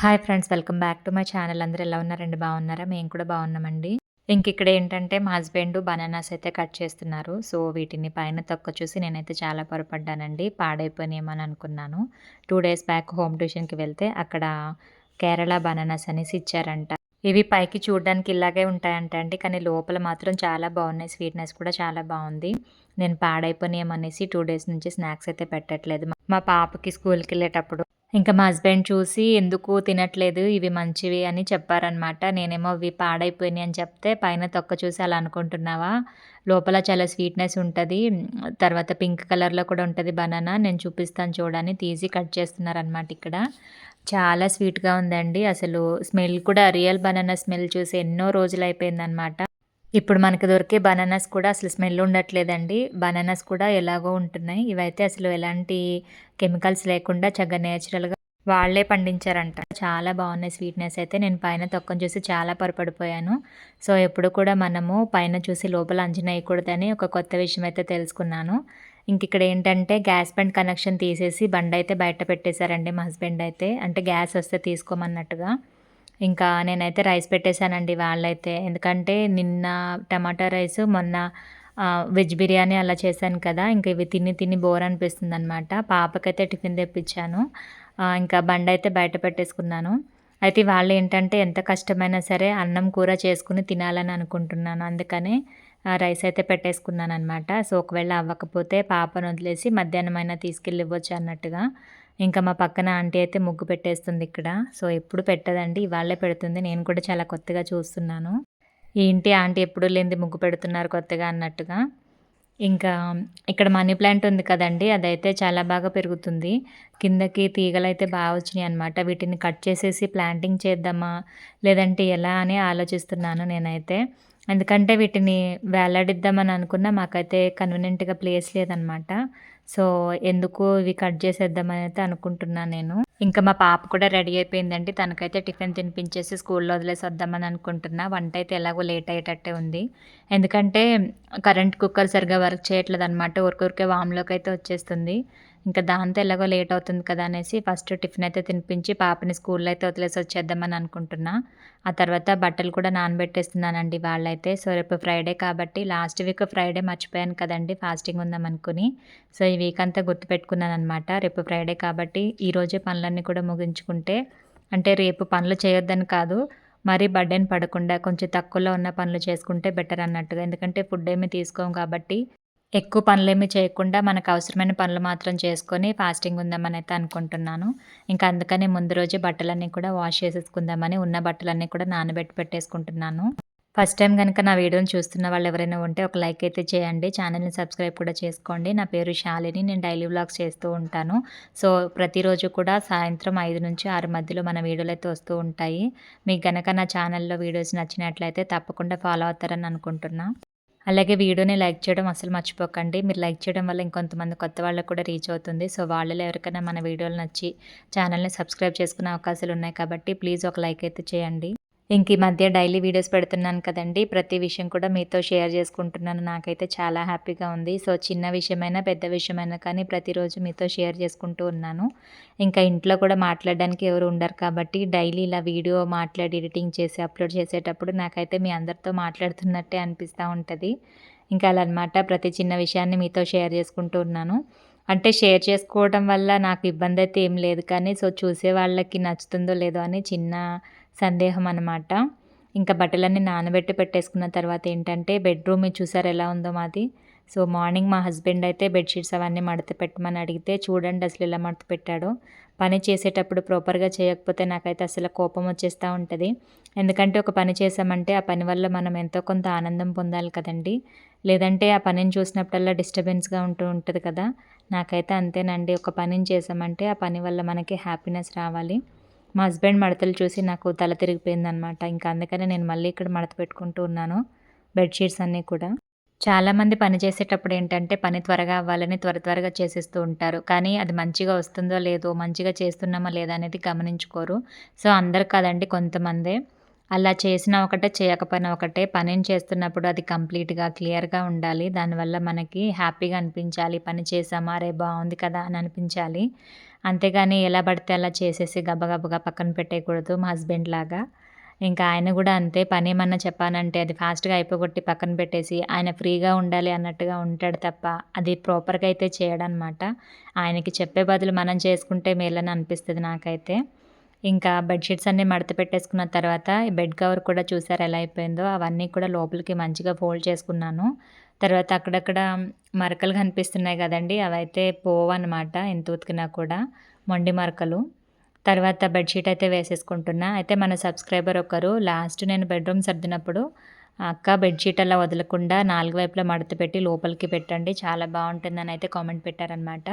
Hi friends welcome back to my channel. అందరూ ఎలా ఉన్నారండి బాగున్నారా? మేము కూడా బాగున్నామండి. ఇంక ఇక్కడ ఏంటంటే మా హస్బెండ్ బనానాస్ అయితే కట్ చేస్తున్నారు. సో వీటిని పైన తొక్క చూసి నేనైతే చాలా పొరపడ్డానండి. పాడైపోయినాయేమని అనుకున్నాను. టూ డేస్ బ్యాక్ హోమ్ ట్యూషన్కి వెళ్తే అక్కడ కేరళ బనానాస్ అనేసి ఇచ్చారంట. ఇవి పైకి చూడడానికి ఇలాగే ఉంటాయంట అండి. కానీ లోపల మాత్రం చాలా బాగున్నాయి. స్వీట్నెస్ కూడా చాలా బాగుంది. నేను పాడైపోయినామనేసి టూ డేస్ నుంచి స్నాక్స్ అయితే పెట్టట్లేదు. మా పాపకి స్కూల్కి వెళ్ళేటప్పుడు ఇంకా మా హస్బెండ్ చూసి ఎందుకు తినట్లేదు ఇవి మంచివి అని చెప్పారనమాట నేనేమో ఇవి పాడైపోయినాయి అని చెప్తే పైన తొక్క చూసి అలా అనుకుంటున్నావా? లోపల చాలా స్వీట్నెస్ ఉంటుంది. తర్వాత పింక్ కలర్లో కూడా ఉంటుంది బనానా. నేను చూపిస్తాను చూడని తీసి కట్ చేస్తున్నారనమాట ఇక్కడ. చాలా స్వీట్గా ఉందండి. అసలు స్మెల్ కూడా రియల్ బనానా స్మెల్ చూసి ఎన్నో రోజులు అయిపోయిందనమాట ఇప్పుడు మనకు దొరికే బనానాస్ కూడా అసలు స్మెల్ ఉండట్లేదండి. బనానాస్ కూడా ఎలాగో ఉంటున్నాయి. ఇవైతే అసలు ఎలాంటి కెమికల్స్ లేకుండా చక్కగా నేచురల్గా వాళ్ళే పండించారంట. చాలా బాగున్నాయి స్వీట్నెస్ అయితే. నేను పైన తొక్కను చూసి చాలా పొరపడిపోయాను. సో ఎప్పుడు కూడా మనము పైన చూసి లోపల అంచనా వేయకూడదని ఒక కొత్త విషయం అయితే తెలుసుకున్నాను. ఇంక ఇక్కడ ఏంటంటే గ్యాస్ బండ్ కనెక్షన్ తీసేసి బండ్ అయితే బయట పెట్టేశారండి మా హస్బెండ్ అయితే. అంటే గ్యాస్ వస్తే తీసుకోమన్నట్టుగా. ఇంకా నేనైతే రైస్ పెట్టేశానండి వాళ్ళైతే. ఎందుకంటే నిన్న టమాటా రైస్ మొన్న వెజ్ బిర్యానీ అలా చేశాను కదా ఇంకా ఇవి తిని తిని బోర్ అనిపిస్తుంది అనమాట పాపకైతే టిఫిన్ తెప్పించాను. ఇంకా బండ అయితే బయట పెట్టేసుకున్నాను. అయితే వాళ్ళు ఏంటంటే ఎంత కష్టమైనా సరే అన్నం కూర చేసుకుని తినాలని అనుకుంటున్నాను. అందుకనే రైస్ అయితే పెట్టేసుకున్నాను అనమాట సో ఒకవేళ అవ్వకపోతే పాపను వదిలేసి మధ్యాహ్నం అయినా తీసుకెళ్ళి ఇవ్వచ్చు అన్నట్టుగా. ఇంకా మా పక్కన ఆంటీ అయితే ముగ్గు పెట్టేస్తుంది ఇక్కడ. సో ఎప్పుడు పెట్టదండి. ఇవాళే పెడుతుంది. నేను కూడా చాలా కొత్తగా చూస్తున్నాను. ఏంటి ఆంటీ ఎప్పుడు లేనిది ముగ్గు పెడుతున్నారు కొత్తగా అన్నట్టుగా. ఇంకా ఇక్కడ మనీ ప్లాంట్ ఉంది కదండి. అదైతే చాలా బాగా పెరుగుతుంది. కిందకి తీగలు అయితే బాగా వచ్చినాయి అనమాట వీటిని కట్ చేసేసి ప్లాంటింగ్ చేద్దామా? లేదంటే ఎలా అని ఆలోచిస్తున్నాను నేనైతే. ఎందుకంటే వీటిని వేలాడిద్దామని అనుకున్నా మాకైతే కన్వీనియంట్గా ప్లేస్ లేదనమాట సో ఎందుకు ఇవి కట్ చేసేద్దామని అయితే అనుకుంటున్నాను నేను. ఇంకా మా పాప కూడా రెడీ అయిపోయిందండి. తనకైతే టిఫిన్ తినిపించేసి స్కూల్లో వదిలేసి వద్దామని అనుకుంటున్నా. వంట అయితే ఎలాగో లేట్ అయ్యేటట్టే ఉంది. ఎందుకంటే కరెంట్ కుక్కర్ సరిగా వర్క్ చేయట్లేదు అనమాట ఊరికూరికే వామ్లోకి అయితే వచ్చేస్తుంది. ఇంకా దాంతో ఎలాగో లేట్ అవుతుంది కదా అనేసి ఫస్ట్ టిఫిన్ అయితే తినిపించి పాపని స్కూల్లో అయితే వదిలేసి వచ్చేద్దామని అనుకుంటున్నా. ఆ తర్వాత బట్టలు కూడా నానబెట్టేస్తున్నానండి వాళ్ళైతే. సో రేపు ఫ్రైడే కాబట్టి లాస్ట్ వీక్ ఫ్రైడే మర్చిపోయాను కదండి ఫాస్టింగ్ ఉందాం అనుకుని. సో ఈ వీక్ అంతా గుర్తుపెట్టుకున్నాను అనమాట రేపు ఫ్రైడే కాబట్టి ఈరోజే పనులన్నీ కూడా ముగించుకుంటే అంటే రేపు పనులు చేయొద్దని కాదు మరీ బర్డెన్ పడకుండా కొంచెం తక్కువలో ఉన్న పనులు చేసుకుంటే బెటర్ అన్నట్టుగా. ఎందుకంటే ఫుడ్ ఏమీ తీసుకోం కాబట్టి ఎక్కువ పనులేమి చేయకుండా మనకు అవసరమైన పనులు మాత్రం చేసుకొని ఫాస్టింగ్ ఉందామని అయితే అనుకుంటున్నాను. ఇంకా అందుకని ముందు రోజే బట్టలన్నీ కూడా వాష్ చేసేసుకుందామని ఉన్న బట్టలన్నీ కూడా నానబెట్టి పెట్టేసుకుంటున్నాను. ఫస్ట్ టైం కనుక నా వీడియోని చూస్తున్న వాళ్ళు ఎవరైనా ఉంటే ఒక లైక్ అయితే చేయండి. ఛానల్ని సబ్స్క్రైబ్ కూడా చేసుకోండి. నా పేరు శాలిని. నేను డైలీ వ్లాగ్స్ చేస్తూ ఉంటాను. సో ప్రతిరోజు కూడా సాయంత్రం ఐదు నుంచి ఆరు మధ్యలో మన వీడియోలు అయితే వస్తూ ఉంటాయి. మీకు కనుక నా ఛానల్లో వీడియోస్ నచ్చినట్లయితే తప్పకుండా ఫాలో అవుతారని అనుకుంటున్నాను అలాగే వీడియోని లైక్ చేయడం అసలు మర్చిపోకండి. మీరు లైక్ చేయడం వల్ల ఇంకొంతమంది కొత్త వాళ్ళకు కూడా రీచ్ అవుతుంది. సో వాళ్ళలో ఎవరికైనా మన వీడియోలు నచ్చి ఛానల్ని సబ్స్క్రైబ్ చేసుకునే అవకాశాలు ఉన్నాయి కాబట్టి ప్లీజ్ ఒక లైక్ అయితే చేయండి. ఇంక ఈ మధ్య డైలీ వీడియోస్ పెడుతున్నాను కదండి. ప్రతి విషయం కూడా మీతో షేర్ చేసుకుంటున్నాను. నాకైతే చాలా హ్యాపీగా ఉంది. సో చిన్న విషయమైనా పెద్ద విషయమైనా కానీ ప్రతిరోజు మీతో షేర్ చేసుకుంటూ ఉన్నాను. ఇంకా ఇంట్లో కూడా మాట్లాడడానికి ఎవరు ఉండరు కాబట్టి డైలీ ఇలా వీడియో మాట్లాడి ఎడిటింగ్ చేసి అప్లోడ్ చేసేటప్పుడు నాకైతే మీ అందరితో మాట్లాడుతున్నట్టే అనిపిస్తూ ఉంటుంది. ఇంకా అలా అనమాట ప్రతి చిన్న విషయాన్ని మీతో షేర్ చేసుకుంటూ ఉన్నాను. అంటే షేర్ చేసుకోవడం వల్ల నాకు ఇబ్బంది అయితే ఏం లేదు కానీ సో చూసే వాళ్ళకి నచ్చుతుందో లేదో అని చిన్న సందేహం అనమాట ఇంకా బట్టలన్నీ నానబెట్టి పెట్టేసుకున్న తర్వాత ఏంటంటే బెడ్రూమ్ చూసారు ఎలా ఉందో మాది. సో మార్నింగ్ మా హస్బెండ్ అయితే బెడ్షీట్స్ అవన్నీ మడత పెట్టమని అడిగితే చూడండి అసలు ఎలా మడత పెట్టాడో. పని చేసేటప్పుడు ప్రాపర్గా చేయకపోతే నాకైతే అసలు కోపం వచ్చేస్తూ ఉంటుంది. ఎందుకంటే ఒక పని చేసామంటే ఆ పని వల్ల మనం ఎంతో కొంత ఆనందం పొందాలి కదండి. లేదంటే ఆ పనిని చూసినప్పుడల్లా డిస్టర్బెన్స్గా ఉంటూ ఉంటుంది కదా. నాకైతే అంతేనండి ఒక పనిని చేసామంటే ఆ పని వల్ల మనకి హ్యాపీనెస్ రావాలి. మా హస్బెండ్ మడతలు చూసి నాకు తల తిరిగిపోయిందనమాట ఇంకా అందుకనే నేను మళ్ళీ ఇక్కడ మడత పెట్టుకుంటూ ఉన్నాను. బెడ్షీట్స్ అన్నీ కూడా. చాలామంది పని చేసేటప్పుడు ఏంటంటే పని త్వరగా అవ్వాలని త్వర త్వరగా చేసేస్తూ ఉంటారు. కానీ అది మంచిగా వస్తుందో లేదో మంచిగా చేస్తున్నామా లేదా అనేది గమనించుకోరు. సో అందరు కాదండి కొంతమందే. అలా చేసిన ఒకటే చేయకపోయినా ఒకటే. పనిని చేస్తున్నప్పుడు అది కంప్లీట్గా క్లియర్గా ఉండాలి. దానివల్ల మనకి హ్యాపీగా అనిపించాలి. పని చేసామా రే బాగుంది కదా అని అనిపించాలి. అంతేగాని ఎలా పడితే అలా చేసేసి గబగబగా పక్కన పెట్టేయకూడదు మా హస్బెండ్ లాగా. ఇంకా ఆయన కూడా అంతే పని ఏమన్నా చెప్పానంటే అది ఫాస్ట్‌గా అయిపోగొట్టి పక్కన పెట్టేసి ఆయన ఫ్రీగా ఉండాలి అన్నట్టుగా ఉంటాడు తప్ప అది ప్రాపర్‌గా అయితే చేయడనమాట. ఆయనకి చెప్పే బదులు మనం చేసుకుంటే మేలని అనిపిస్తుంది నాకైతే. ఇంకా బెడ్‌షీట్స్ అన్నీ మడత పెట్టేసుకున్న తర్వాత బెడ్ కవర్ కూడా చూసారు ఎలా అయిపోయిందో అవన్నీ కూడా లోపలికి మంచిగా ఫోల్డ్ చేసుకున్నాను. తర్వాత అక్కడక్కడ మరకలు కనిపిస్తున్నాయి కదండి అవైతే పోవన్నమాట ఎంత ఉతికినా కూడా మొండి మరకలు. తర్వాత బెడ్‌షీట్ అయితే వేసేసుకుంటున్నా. అయితే మన సబ్స్క్రైబర్ ఒకరు లాస్ట్ నేను బెడ్‌రూమ్ సర్దినప్పుడు "అక్క బెడ్‌షీట్ అలా వదలకుండా నాలుగు వైపులా మడత పెట్టి లోపలికి పెట్టండి. చాలా బావుంటుందని" అయితే కామెంట్ పెట్టారనమాట.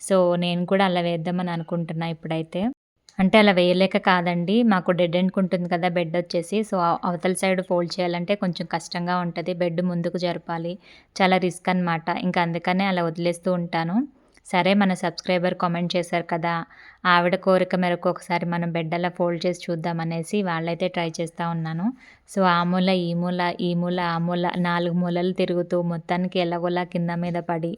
సో, నేను కూడా అలా వేద్దామని అనుకుంటున్నా ఇప్పుడైతే. అంటే అలా వేయలేక కాదండి. మాకు డెడ్ ఎండ్‌కుంటుంది కదా బెడ్ వచ్చేసి. సో, అవతల సైడ్ ఫోల్డ్ చేయాలంటే కొంచెం కష్టంగా ఉంటుంది బెడ్ ముందుకు జరపాలి. చాలా రిస్క్ అనమాట. ఇంకా అందుకనే అలా వదిలేస్తూ ఉంటాను. సరే మన సబ్స్క్రైబర్ కామెంట్ చేశారు కదా! ఆవిడ కోరిక మేరకు ఒకసారి మనం బెడ్ అలా ఫోల్డ్ చేసి చూద్దామనేసి వాళ్ళైతే ట్రై చేస్తూ ఉన్నాను. సో, ఆ మూల, ఈ మూల, ఈ మూల, ఆ మూల నాలుగు మూలలు తిరుగుతూ మొత్తానికి ఎలాగోలా కింద మీద పడి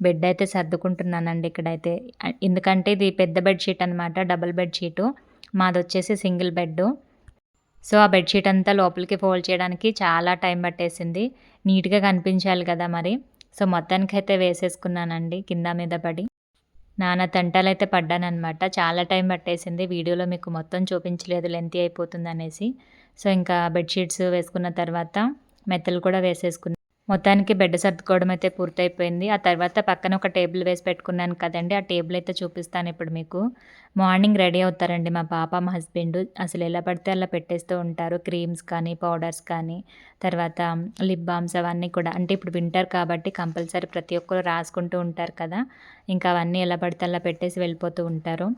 బెడ్ అయితే సర్దుకుంటున్నానండి ఇక్కడైతే. ఎందుకంటే ఇది పెద్ద బెడ్షీట్ అనమాట. డబుల్ బెడ్షీటు మాది వచ్చేసి సింగిల్ బెడ్డు. సో, ఆ బెడ్ షీట్ అంతా లోపలికి ఫోల్డ్ చేయడానికి చాలా టైం పట్టేసింది. నీట్‌గా కనిపించాలి కదా మరి. సో, మొత్తానికైతే వేసేసుకున్నానండి కింద మీద పడి. నానా తంటాలైతే పడ్డానమాట చాలా టైం పట్టేసింది. వీడియోలో మీకు మొత్తం చూపించలేదు లెంతీ అయిపోతుందనేసి. సో, ఇంకా బెడ్షీట్స్ వేసుకున్న తర్వాత మెత్తలు కూడా వేసేసుకున్నాను మొత్తానికి బెడ్ సర్దుకోవడం అయితే పూర్తయిపోయింది. ఆ తర్వాత పక్కన ఒక టేబుల్ వేసి పెట్టుకున్నాను కదండి ఆ టేబుల్ అయితే చూపిస్తాను ఇప్పుడు మీకు. మార్నింగ్ రెడీ అవుతారండి మా పాప, మా హస్బెండ్. అసలు ఎలా పడితే అలా పెట్టేస్తూ ఉంటారు. క్రీమ్స్ కానీ, పౌడర్స్ కానీ, తర్వాత లిప్ బామ్స్ అవన్నీ కూడా. అంటే ఇప్పుడు వింటర్ కాబట్టి కంపల్సరీ ప్రతి ఒక్కరు రాసుకుంటూ ఉంటారు కదా! ఇంకా అవన్నీ ఎలా పడితే అలా పెట్టేసి వెళ్ళిపోతూ ఉంటారు.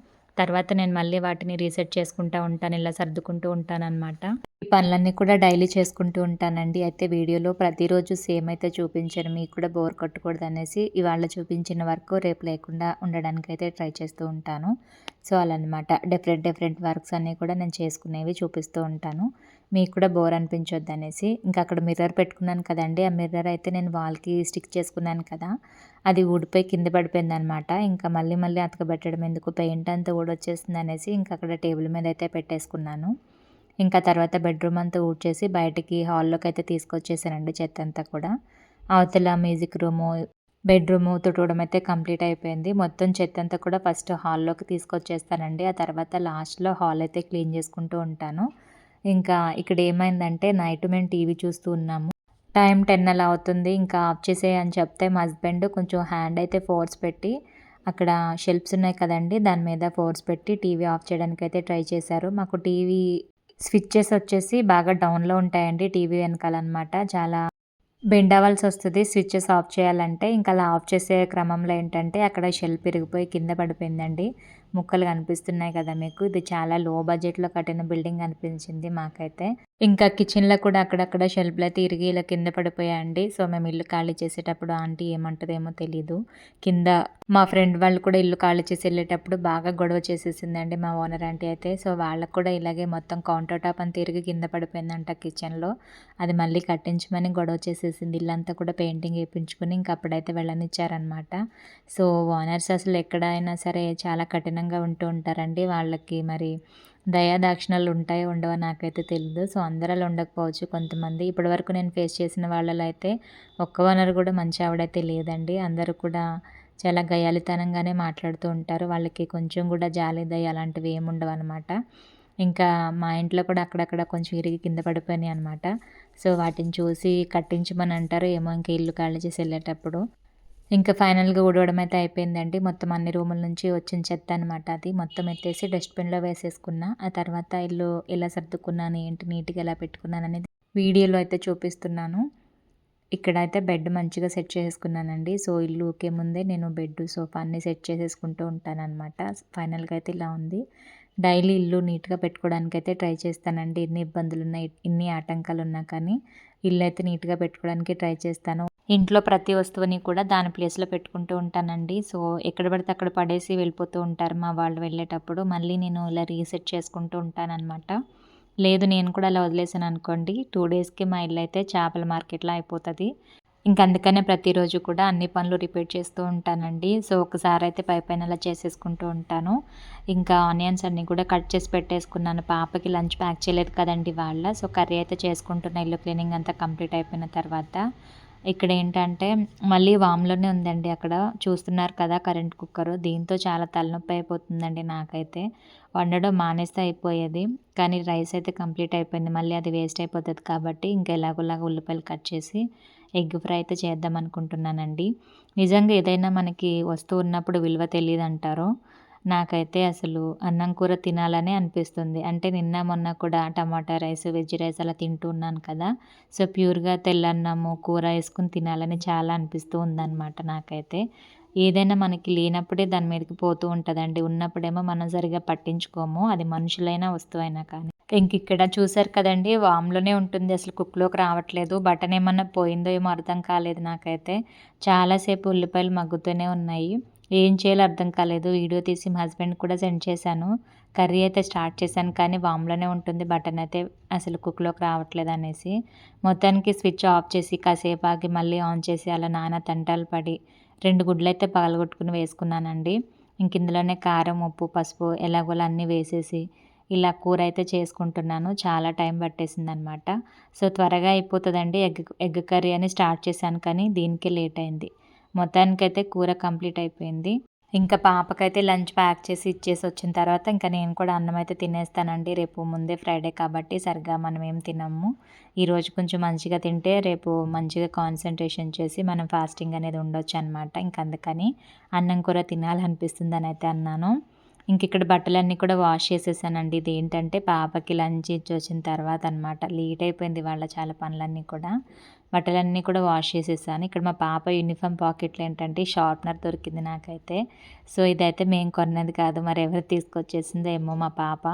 తర్వాత నేను మళ్ళీ వాటిని రీసెట్ చేసుకుంటూ ఉంటాను. ఇలా సర్దుకుంటూ ఉంటాను అనమాట ఈ పనులన్నీ కూడా డైలీ చేసుకుంటూ ఉంటానండి. అయితే వీడియోలో ప్రతిరోజు సేమ్ అయితే చూపించాను మీకు కూడా బోర్ కొట్టకూడదు అనేసి ఇవాళ చూపించిన వర్క్ రేపు లేకుండా ఉండడానికైతే ట్రై చేస్తూ ఉంటాను. సో, అలా అనమాట. డిఫరెంట్ డిఫరెంట్ వర్క్స్ అన్నీ కూడా నేను చేసుకునేవి చూపిస్తూ ఉంటాను. మీకు కూడా బోర్ అనిపించొద్దనేసి. ఇంకా అక్కడ మిర్రర్ పెట్టుకున్నాను కదండి ఆ మిర్రర్ అయితే నేను వాల్‌కి స్టిక్ చేసుకున్నాను కదా! అది ఊడిపోయి కింద పడిపోయిందనమాట. ఇంకా మళ్ళీ మళ్ళీ అతకబెట్టడం ఎందుకు పెయింట్ అంతా ఊడొచ్చేస్తుందనేసి ఇంకా అక్కడ టేబుల్ మీద అయితే పెట్టేసుకున్నాను. ఇంకా తర్వాత బెడ్‌రూమ్ అంతా ఊడ్చేసి బయటికి హాల్లోకి అయితే తీసుకొచ్చేసానండి చెత్తంతా కూడా. అవతల మ్యూజిక్ రూము, బెడ్‌రూము తుడవడం అయితే కంప్లీట్ అయిపోయింది. మొత్తం చెత్తంతా కూడా ఫస్ట్ హాల్లోకి తీసుకొచ్చేస్తానండి. ఆ తర్వాత లాస్ట్‌లో హాల్ అయితే క్లీన్ చేసుకుంటూ ఉంటాను. ఇంకా ఇక్కడ ఏమైందంటే నైట్ మేము టీవీ చూస్తూ ఉన్నాము. టైం 10 అలా అవుతుంది. ఇంకా ఆఫ్ చేసే అని చెప్తే మా హస్బెండ్ కొంచెం హ్యాండ్ అయితే ఫోర్స్ పెట్టి అక్కడ షెల్ఫ్స్ ఉన్నాయి కదండి దాని మీద ఫోర్స్ పెట్టి టీవీ ఆఫ్ చేయడానికి అయితే ట్రై చేశారు. మాకు టీవీ స్విచ్చెస్ వచ్చేసి బాగా డౌన్‌లో ఉంటాయండి టీవీ వెనకాలన్నమాట చాలా బెండ్ వస్తుంది స్విచ్చెస్ ఆఫ్ చేయాలంటే. ఇంకా అలా ఆఫ్ చేసే క్రమంలో ఏంటంటే అక్కడ షెల్ఫ్ పెరిగిపోయి కింద పడిపోయిందండి. ముక్కలు కనిపిస్తున్నాయి కదా మీకు. ఇది చాలా లో బడ్జెట్‌లో కట్టిన బిల్డింగ్ అనిపించింది మాకైతే. ఇంకా కిచెన్‌లో కూడా అక్కడక్కడ షెల్ఫ్లో తిరిగి ఇలా కింద పడిపోయాయండి. సో, మేము ఇల్లు ఖాళీ చేసేటప్పుడు ఆంటీ ఏమంటదేమో తెలీదు. కింద మా ఫ్రెండ్ వాళ్ళు కూడా ఇల్లు ఖాళీ చేసి వెళ్ళేటప్పుడు బాగా గొడవ చేసేసిందండి మా ఓనర్ ఆంటీ అయితే. సో, వాళ్ళకి కూడా ఇలాగే మొత్తం కౌంటర్ టాప్ అంతా తిరిగి కింద పడిపోయిందంట కిచెన్‌లో. అది మళ్ళీ కట్టించమని గొడవ చేసేసింది. ఇల్లంతా కూడా పెయింటింగ్ వేయించుకుని ఇంక అప్పుడైతే వెళ్ళనిచ్చారనమాట. సో, ఓనర్స్ అసలు ఎక్కడైనా సరే చాలా కఠిన కఠినంగా ఉంటూ ఉంటారండి. వాళ్ళకి మరి దయాదాక్షిణాలు ఉంటాయో ఉండవో నాకైతే తెలియదు సో, అందరూ అలా ఉండకపోవచ్చు కొంతమంది. ఇప్పటివరకు నేను ఫేస్ చేసిన వాళ్ళలో అయితే ఒక్క ఓనర్ కూడా మంచి ఆవిడైతే లేదండి. అందరూ కూడా చాలా గయాలితనంగానే మాట్లాడుతూ ఉంటారు. వాళ్ళకి కొంచెం కూడా జాలి, దయ అలాంటివి ఏమి ఉండవనమాట. ఇంకా మా ఇంట్లో కూడా అక్కడక్కడ కొంచెం ఇరిగి కింద పడిపోయినాయి అనమాట. సో, వాటిని చూసి కట్టించమని అంటారు. ఏమో ఇంకా ఇల్లు ఖాళీ చేసి వెళ్ళేటప్పుడు ఇంకా ఫైనల్‌గా ఊడవడం అయితే అయిపోయిందండి. మొత్తం అన్ని రూముల నుంచి వచ్చిన చెత్త అనమాట అది. మొత్తం ఎత్తేసి డస్ట్‌బిన్‌లో వేసేసుకున్నా. ఆ తర్వాత ఇల్లు ఎలా సర్దుకున్నాను, ఏంటి నీట్‌గా ఎలా పెట్టుకున్నాను అనేది వీడియోలో అయితే చూపిస్తున్నాను. ఇక్కడైతే బెడ్ మంచిగా సెట్ చేసేసుకున్నానండి. సో, ఇల్లు ఊకే ముందే నేను బెడ్, సోఫా అన్నీ సెట్ చేసేసుకుంటూ ఉంటానన్నమాట ఫైనల్‌గా అయితే ఇలా ఉంది. డైలీ ఇల్లు నీట్‌గా పెట్టుకోవడానికి అయితే ట్రై చేస్తానండి. ఎన్ని ఇబ్బందులు ఉన్నాయి ఎన్ని ఆటంకాలున్నా కానీ ఇల్లు అయితే నీట్‌గా పెట్టుకోవడానికి ట్రై చేస్తాను. ఇంట్లో ప్రతి వస్తువుని కూడా దాని ప్లేస్‌లో పెట్టుకుంటూ ఉంటానండి. సో, ఎక్కడ పడితే అక్కడ పడేసి వెళ్ళిపోతూ ఉంటారు మా వాళ్ళు వెళ్ళేటప్పుడు. మళ్ళీ నేను ఇలా రీసెట్ చేసుకుంటూ ఉంటానన్నమాట. లేదు నేను కూడా అలా వదిలేసాను అనుకోండి. టూ డేస్‌కి మా ఇల్లు అయితే చేపల మార్కెట్లో అయిపోతుంది. ఇంక అందుకనే ప్రతిరోజు కూడా అన్ని పనులు రిపీట్ చేస్తూ ఉంటానండి. సో ఒకసారి అయితే పై పైన అలా చేసేసుకుంటూ ఉంటాను. ఇంకా ఆనియన్స్ అన్నీ కూడా కట్ చేసి పెట్టేసుకున్నాను. పాపకి లంచ్ ప్యాక్ చేయలేదు కదండి వాళ్ళ. సో కర్రీ అయితే చేసుకుంటున్న. ఇల్లు క్లీనింగ్ అంతా కంప్లీట్ అయిపోయిన తర్వాత. ఇక్కడ ఏంటంటే మళ్ళీ వామ్లోనే ఉందండి అక్కడ. చూస్తున్నారు కదా కరెంట్ కుక్కర్. దీంతో చాలా తలనొప్పి అయిపోతుందండి నాకైతే. వండడం మానేస్తే అయిపోయేది. కానీ రైస్ అయితే కంప్లీట్ అయిపోయింది. మళ్ళీ అది వేస్ట్ అయిపోతుంది కాబట్టి ఇంకా ఎలాగోలాగా ఉల్లిపాయలు కట్ చేసి ఎగ్ ఫ్రై అయితే చేద్దాం అనుకుంటున్నానండి నిజంగా ఏదైనా మనకి వస్తువు ఉన్నప్పుడు విలువ తెలియదు అంటారు నాకైతే అసలు అన్నం కూర తినాలనే అనిపిస్తుంది. అంటే నిన్న మొన్న కూడా టమాటా రైస్ వెజ్ రైస్ అలా తింటూ ఉన్నాను కదా. సో ప్యూర్గా తెల్లన్నము కూర వేసుకుని తినాలని చాలా అనిపిస్తూ ఉందన్నమాట నాకైతే. ఏదైనా మనకి లేనప్పుడే దాని మీదకి పోతూ ఉంటుందండి. ఉన్నప్పుడేమో మనం సరిగా పట్టించుకోము. అది మనుషులైనా వస్తువైనా కానీ. ఇంక ఇక్కడ చూసారు కదండి వామ్లోనే ఉంటుంది. అసలు కుక్లోకి రావట్లేదు. బటన్ ఏమన్నా పోయిందో ఏమో అర్థం కాలేదు నాకైతే. చాలాసేపు ఉల్లిపాయలు మగ్గుతూనే ఉన్నాయి. ఏం చేయాలో అర్థం కాలేదు. వీడియో తీసి మా హస్బెండ్ కూడా సెండ్ చేశాను. కర్రీ అయితే స్టార్ట్ చేశాను కానీ వామ్లోనే ఉంటుంది. బటన్ అయితే అసలు కుక్లోకి రావట్లేదు అనేసి. మొత్తానికి స్విచ్ ఆఫ్ చేసి కాసేపు ఆగి మళ్ళీ ఆన్ చేసి అలా నాన్న తంటాలు పడి రెండు గుడ్లు అయితే పగలగొట్టుకుని వేసుకున్నానండి. ఇంక ఇందులోనే కారం ఉప్పు పసుపు ఎలాగోలా అన్నీ వేసేసి ఇలా కూర అయితే చేసుకుంటున్నాను. చాలా టైం పట్టేసింది అనమాట సో త్వరగా అయిపోతుందండి. ఎగ్ ఎగ్ కర్రీ అని స్టార్ట్ చేశాను కానీ దీనికే లేట్ అయింది. మొత్తానికైతే కూర కంప్లీట్ అయిపోయింది. ఇంకా పాపకైతే లంచ్ ప్యాక్ చేసి ఇచ్చేసి వచ్చిన తర్వాత ఇంకా నేను కూడా అన్నం అయితే తినేస్తానండి. రేపు ముందే ఫ్రైడే కాబట్టి సరిగ్గా మనం ఏం తినము. ఈరోజు కొంచెం మంచిగా తింటే రేపు మంచిగా కాన్సన్ట్రేషన్ చేసి మనం ఫాస్టింగ్ అనేది ఉండొచ్చు అనమాట ఇంక అందుకని అన్నం కూర తినాలనిపిస్తుంది అని అయితే అన్నాను. ఇంక ఇక్కడ బట్టలన్నీ కూడా వాష్ చేసేసానండి. ఇది ఏంటంటే పాపకి లంచ్ ఇచ్చి వచ్చిన తర్వాత అనమాట లేట్ అయిపోయింది వాళ్ళ చాలా పనులన్నీ కూడా. బట్టలన్నీ కూడా వాష్ చేసేసాను. ఇక్కడ మా పాప యూనిఫామ్ పాకెట్లు ఏంటంటే షార్ప్నర్ దొరికింది నాకైతే. సో ఇదైతే మేము కొన్నది కాదు. మరి ఎవరు తీసుకొచ్చేసిందో ఏమో మా పాప.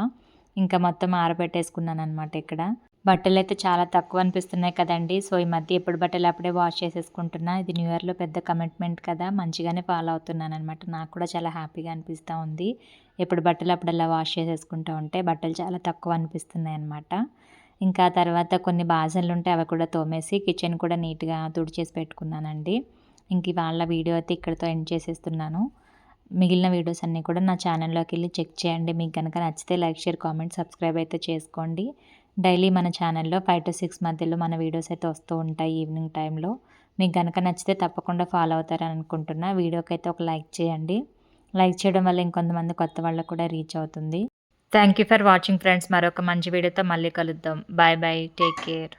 ఇంకా మొత్తం ఆరబెట్టేసుకున్నాను అనమాట ఇక్కడ. బట్టలు అయితే చాలా తక్కువ అనిపిస్తున్నాయి కదండి. సో ఈ మధ్య ఎప్పుడు బట్టలు అప్పుడే వాష్ చేసేసుకుంటున్నా. ఇది న్యూ ఇయర్లో పెద్ద కమిట్మెంట్ కదా. మంచిగానే ఫాలో అవుతున్నాను అనమాట నాకు కూడా చాలా హ్యాపీగా అనిపిస్తూ ఉంది. ఎప్పుడు బట్టలు అప్పుడల్లా వాష్ చేసేసుకుంటూ ఉంటే బట్టలు చాలా తక్కువ అనిపిస్తున్నాయి అనమాట ఇంకా తర్వాత కొన్ని బాజన్లు ఉంటే అవి కూడా తోమేసి కిచెన్ కూడా నీట్గా తుడిచేసి పెట్టుకున్నానండి. ఇంక వాళ్ళ వీడియో అయితే ఇక్కడితో ఎండ్ చేసేస్తున్నాను. మిగిలిన వీడియోస్ అన్నీ కూడా నా ఛానల్లోకి వెళ్ళి చెక్ చేయండి. మీకు కనుక నచ్చితే లైక్ షేర్ కామెంట్ సబ్స్క్రైబ్ అయితే చేసుకోండి. డైలీ మన ఛానల్లో ఫైవ్ టు సిక్స్ మధ్యలో మన వీడియోస్ అయితే వస్తూ ఉంటాయి ఈవినింగ్ టైంలో. మీకు కనుక నచ్చితే తప్పకుండా ఫాలో అవుతారని అనుకుంటున్నా. వీడియోకి అయితే ఒక లైక్ చేయండి. లైక్ చేయడం వల్ల ఇంకొంతమంది కొత్త వాళ్ళకు కూడా రీచ్ అవుతుంది. Thank you for watching friends. మరొక మంచి వీడియోతో మళ్ళీ కలుద్దాం. Bye bye. Take care.